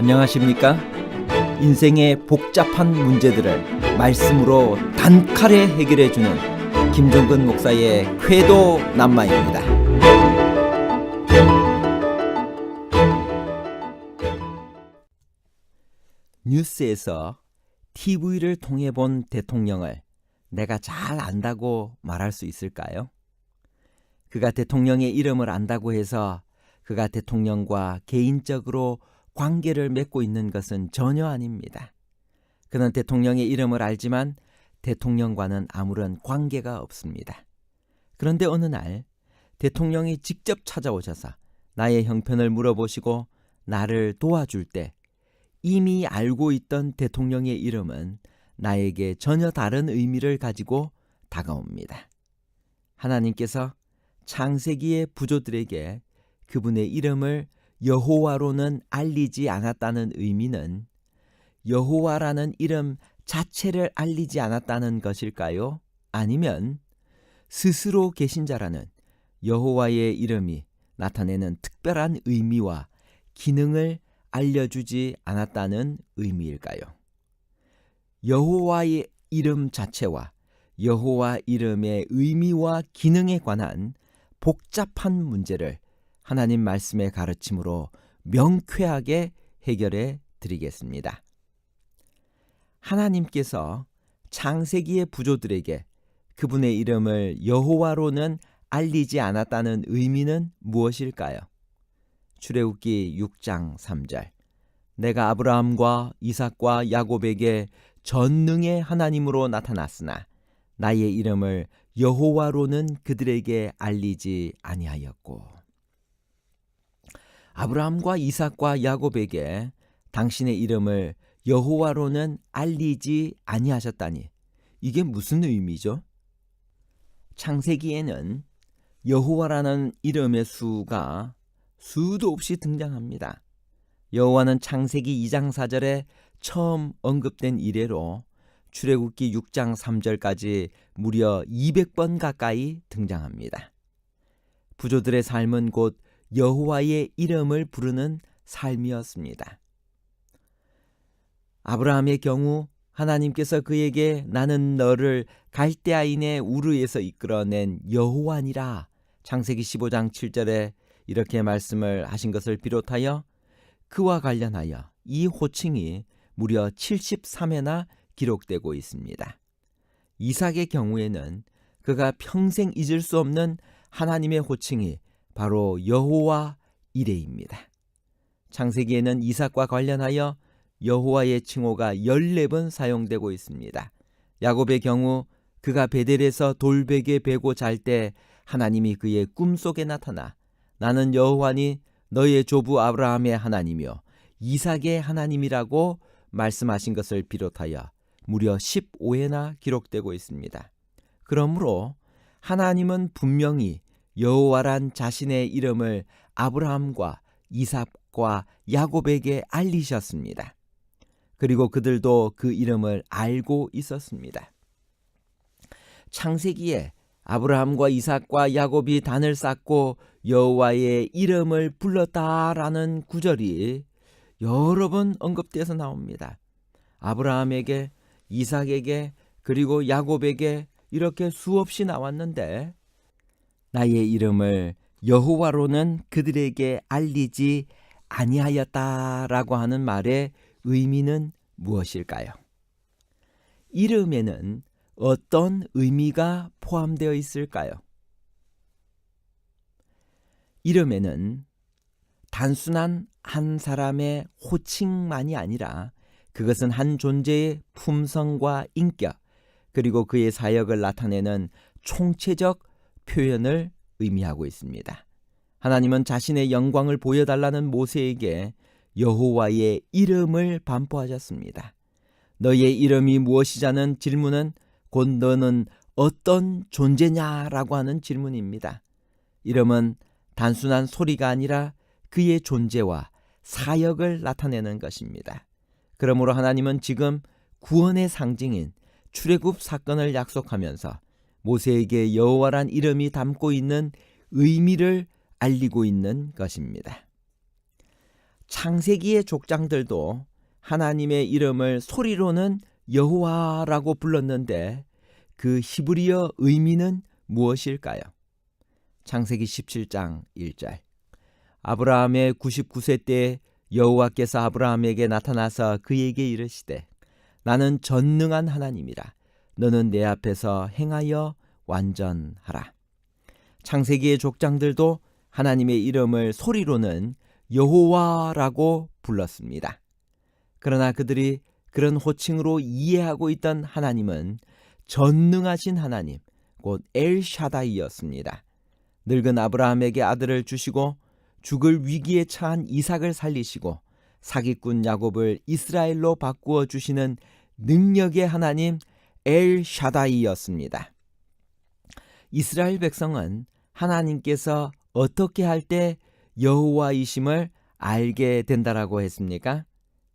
안녕하십니까? 인생의 복잡한 문제들을 말씀으로 단칼에 해결해 주는 김종근 목사의 쾌도 남마입니다. 뉴스에서 TV를 통해 본 대통령을 내가 잘 안다고 말할 수 있을까요? 그가 대통령의 이름을 안다고 해서 그가 대통령과 개인적으로 관계를 맺고 있는 것은 전혀 아닙니다. 그는 대통령의 이름을 알지만 대통령과는 아무런 관계가 없습니다. 그런데 어느 날 대통령이 직접 찾아오셔서 나의 형편을 물어보시고 나를 도와줄 때 이미 알고 있던 대통령의 이름은 나에게 전혀 다른 의미를 가지고 다가옵니다. 하나님께서 창세기의 부조들에게 그분의 이름을 여호와로는 알리지 않았다는 의미는 여호와라는 이름 자체를 알리지 않았다는 것일까요? 아니면 스스로 계신 자라는 여호와의 이름이 나타내는 특별한 의미와 기능을 알려주지 않았다는 의미일까요? 여호와의 이름 자체와 여호와 이름의 의미와 기능에 관한 복잡한 문제를 하나님 말씀의 가르침으로 명쾌하게 해결해 드리겠습니다. 하나님께서 창세기의 부조들에게 그분의 이름을 여호와로는 알리지 않았다는 의미는 무엇일까요? 출애굽기 6장 3절 내가 아브라함과 이삭과 야곱에게 전능의 하나님으로 나타났으나 나의 이름을 여호와로는 그들에게 알리지 아니하였고 아브라함과 이삭과 야곱에게 당신의 이름을 여호와로는 알리지 아니하셨다니 이게 무슨 의미죠? 창세기에는 여호와라는 이름의 수가 수도 없이 등장합니다. 여호와는 창세기 2장 4절에 처음 언급된 이래로 출애굽기 6장 3절까지 무려 200번 가까이 등장합니다. 부조들의 삶은 곧 여호와의 이름을 부르는 삶이었습니다. 아브라함의 경우 하나님께서 그에게 나는 너를 갈대아인의 우르에서 이끌어낸 여호와니라 창세기 15장 7절에 이렇게 말씀을 하신 것을 비롯하여 그와 관련하여 이 호칭이 무려 73회나 기록되고 있습니다. 이삭의 경우에는 그가 평생 잊을 수 없는 하나님의 호칭이 바로 여호와 이레입니다. 창세기에는 이삭과 관련하여 여호와의 칭호가 14번 사용되고 있습니다. 야곱의 경우 그가 베델에서 돌베개 베고 잘 때 하나님이 그의 꿈속에 나타나 나는 여호와니 너의 조부 아브라함의 하나님이요 이삭의 하나님이라고 말씀하신 것을 비롯하여 무려 15회나 기록되고 있습니다. 그러므로 하나님은 분명히 여호와란 자신의 이름을 아브라함과 이삭과 야곱에게 알리셨습니다. 그리고 그들도 그 이름을 알고 있었습니다. 창세기에 아브라함과 이삭과 야곱이 단을 쌓고 여호와의 이름을 불렀다라는 구절이 여러 번 언급돼서 나옵니다. 아브라함에게 이삭에게 그리고 야곱에게 이렇게 수없이 나왔는데 나의 이름을 여호와로는 그들에게 알리지 아니하였다라고 하는 말의 의미는 무엇일까요? 이름에는 어떤 의미가 포함되어 있을까요? 이름에는 단순한 한 사람의 호칭만이 아니라 그것은 한 존재의 품성과 인격 그리고 그의 사역을 나타내는 총체적 표현을 의미하고 있습니다. 하나님은 자신의 영광을 보여달라는 모세에게 여호와의 이름을 반포하셨습니다. 너의 이름이 무엇이자는 질문은 곧 너는 어떤 존재냐라고 하는 질문입니다. 이름은 단순한 소리가 아니라 그의 존재와 사역을 나타내는 것입니다. 그러므로 하나님은 지금 구원의 상징인 출애굽 사건을 약속하면서 모세에게 여호와란 이름이 담고 있는 의미를 알리고 있는 것입니다. 창세기의 족장들도 하나님의 이름을 소리로는 여호와라고 불렀는데 그 히브리어 의미는 무엇일까요? 창세기 17장 1절. 아브라함의 99세 때 여호와께서 아브라함에게 나타나서 그에게 이르시되 나는 전능한 하나님이라 너는 내 앞에서 행하여 완전하라. 창세기의 족장들도 하나님의 이름을 소리로는 여호와라고 불렀습니다. 그러나 그들이 그런 호칭으로 이해하고 있던 하나님은 전능하신 하나님, 곧 엘샤다이였습니다. 늙은 아브라함에게 아들을 주시고 죽을 위기에 처한 이삭을 살리시고 사기꾼 야곱을 이스라엘로 바꾸어 주시는 능력의 하나님 엘 샤다이였습니다. 이스라엘 백성은 하나님께서 어떻게 할 때 여호와이심을 알게 된다라고 했습니까?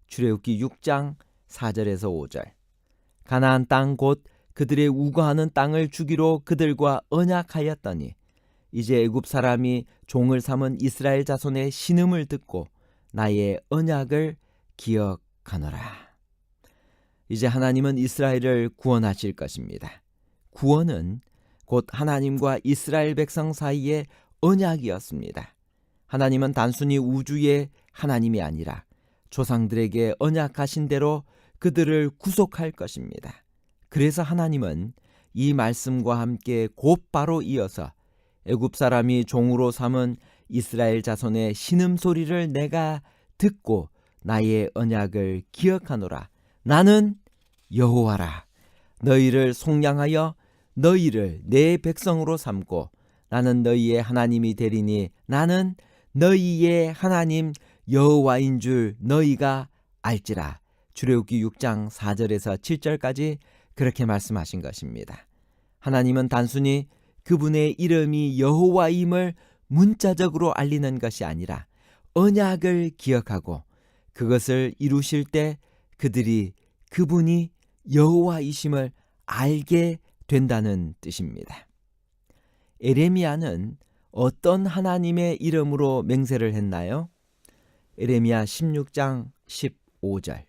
출애굽기 6장 4절에서 5절. 가나안 땅 곧 그들의 우거하는 땅을 주기로 그들과 언약하였더니 이제 애굽 사람이 종을 삼은 이스라엘 자손의 신음을 듣고 나의 언약을 기억하노라. 이제 하나님은 이스라엘을 구원하실 것입니다. 구원은 곧 하나님과 이스라엘 백성 사이의 언약이었습니다. 하나님은 단순히 우주의 하나님이 아니라 조상들에게 언약하신 대로 그들을 구속할 것입니다. 그래서 하나님은 이 말씀과 함께 곧바로 이어서 애굽 사람이 종으로 삼은 이스라엘 자손의 신음 소리를 내가 듣고 나의 언약을 기억하노라. 나는 여호와라. 너희를 속량하여 너희를 내 백성으로 삼고 나는 너희의 하나님이 되리니 나는 너희의 하나님 여호와인 줄 너희가 알지라. 출애굽기 6장 4절에서 7절까지 그렇게 말씀하신 것입니다. 하나님은 단순히 그분의 이름이 여호와임을 문자적으로 알리는 것이 아니라 언약을 기억하고 그것을 이루실 때 그들이 그분이 여호와이심을 알게 된다는 뜻입니다. 에레미야는 어떤 하나님의 이름으로 맹세를 했나요? 에레미야 16장 15절.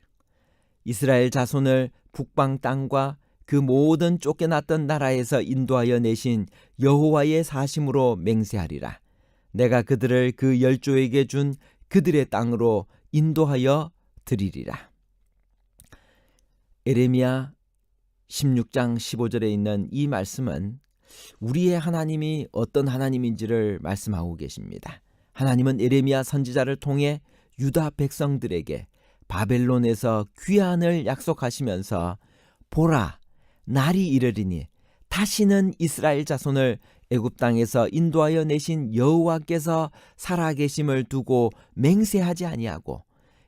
이스라엘 자손을 북방 땅과 그 모든 쫓겨났던 나라에서 인도하여 내신 여호와의 사심으로 맹세하리라. 내가 그들을 그 열조에게 준 그들의 땅으로 인도하여 드리리라. 에레미야 16장 15절에 있는 이 말씀은 우리의 하나님이 어떤 하나님인지를 말씀하고 계십니다. 하나님은 에레미야 선지자를 통해 유다 백성들에게 바벨론에서 귀환을 약속하시면서 보라 날이 이르리니 다시는 이스라엘 자손을 애굽 땅에서 인도하여 내신 여호와께서 살아 계심을 두고 맹세하지 아니하고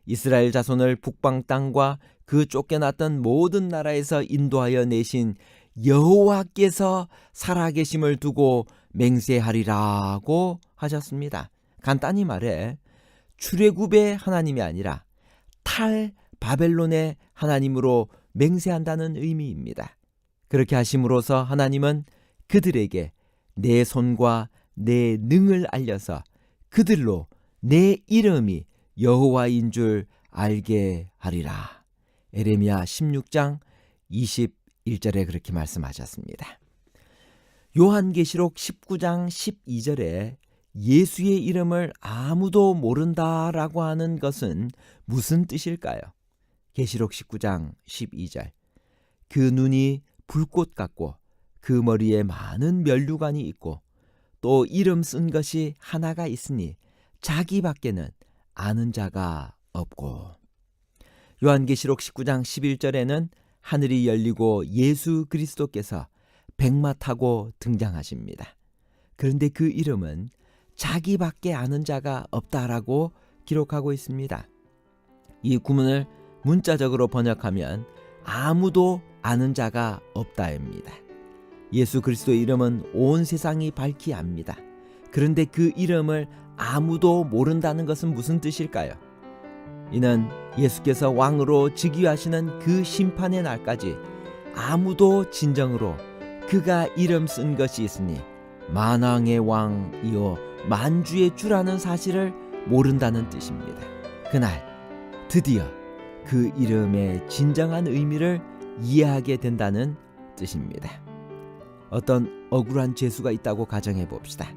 이스라엘 자손을 북방 땅과 그 쫓겨났던 모든 나라에서 인도하여 내신 여호와께서 살아계심을 두고 맹세하리라고 하셨습니다. 간단히 말해 출애굽의 하나님이 아니라 탈 바벨론의 하나님으로 맹세한다는 의미입니다. 그렇게 하심으로써 하나님은 그들에게 내 손과 내 능을 알려서 그들로 내 이름이 여호와인 줄 알게 하리라. 에레미야 16장 21절에 그렇게 말씀하셨습니다. 요한계시록 19장 12절에 예수의 이름을 아무도 모른다라고 하는 것은 무슨 뜻일까요? 계시록 19장 12절. 그 눈이 불꽃 같고 그 머리에 많은 면류관이 있고 또 이름 쓴 것이 하나가 있으니 자기밖에는 아는 자가 없고 요한계시록 19장 11절에는 하늘이 열리고 예수 그리스도께서 백마 타고 등장하십니다. 그런데 그 이름은 자기밖에 아는 자가 없다라고 기록하고 있습니다. 이 구문을 문자적으로 번역하면 아무도 아는 자가 없다입니다. 예수 그리스도의 이름은 온 세상이 밝히 압니다. 그런데 그 이름을 아무도 모른다는 것은 무슨 뜻일까요? 이는 예수께서 왕으로 즉위하시는 그 심판의 날까지 아무도 진정으로 그가 이름 쓴 것이 있으니 만왕의 왕이요 만주의 주라는 사실을 모른다는 뜻입니다. 그날 드디어 그 이름의 진정한 의미를 이해하게 된다는 뜻입니다. 어떤 억울한 죄수가 있다고 가정해 봅시다.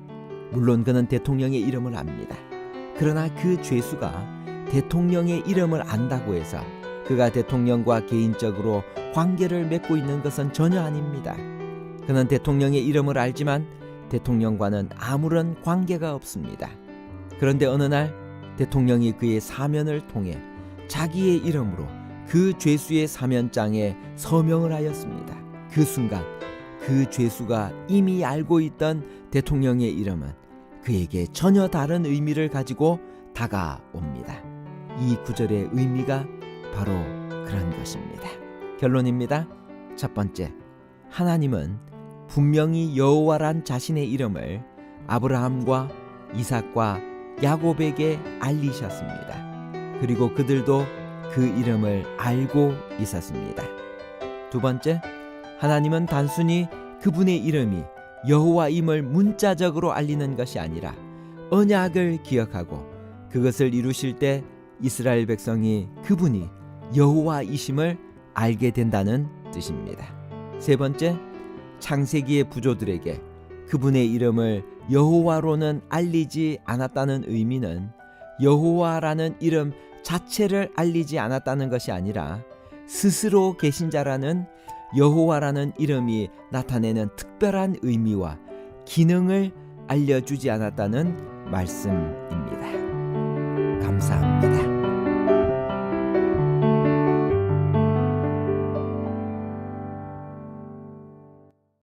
물론 그는 대통령의 이름을 압니다. 그러나 그 죄수가 대통령의 이름을 안다고 해서 그가 대통령과 개인적으로 관계를 맺고 있는 것은 전혀 아닙니다. 그는 대통령의 이름을 알지만 대통령과는 아무런 관계가 없습니다. 그런데 어느 날 대통령이 그의 사면을 통해 자기의 이름으로 그 죄수의 사면장에 서명을 하였습니다. 그 순간 그 죄수가 이미 알고 있던 대통령의 이름은 그에게 전혀 다른 의미를 가지고 다가옵니다. 이 구절의 의미가 바로 그런 것입니다. 결론입니다. 첫 번째, 하나님은 분명히 여호와란 자신의 이름을 아브라함과 이삭과 야곱에게 알리셨습니다. 그리고 그들도 그 이름을 알고 있었습니다. 두 번째, 하나님은 단순히 그분의 이름이 여호와임을 문자적으로 알리는 것이 아니라 언약을 기억하고 그것을 이루실 때 이스라엘 백성이 그분이 여호와이심을 알게 된다는 뜻입니다. 세 번째, 창세기의 부조들에게 그분의 이름을 여호와로는 알리지 않았다는 의미는 여호와라는 이름 자체를 알리지 않았다는 것이 아니라 스스로 계신 자라는 여호와라는 이름이 나타내는 특별한 의미와 기능을 알려주지 않았다는 말씀입니다. 감사합니다.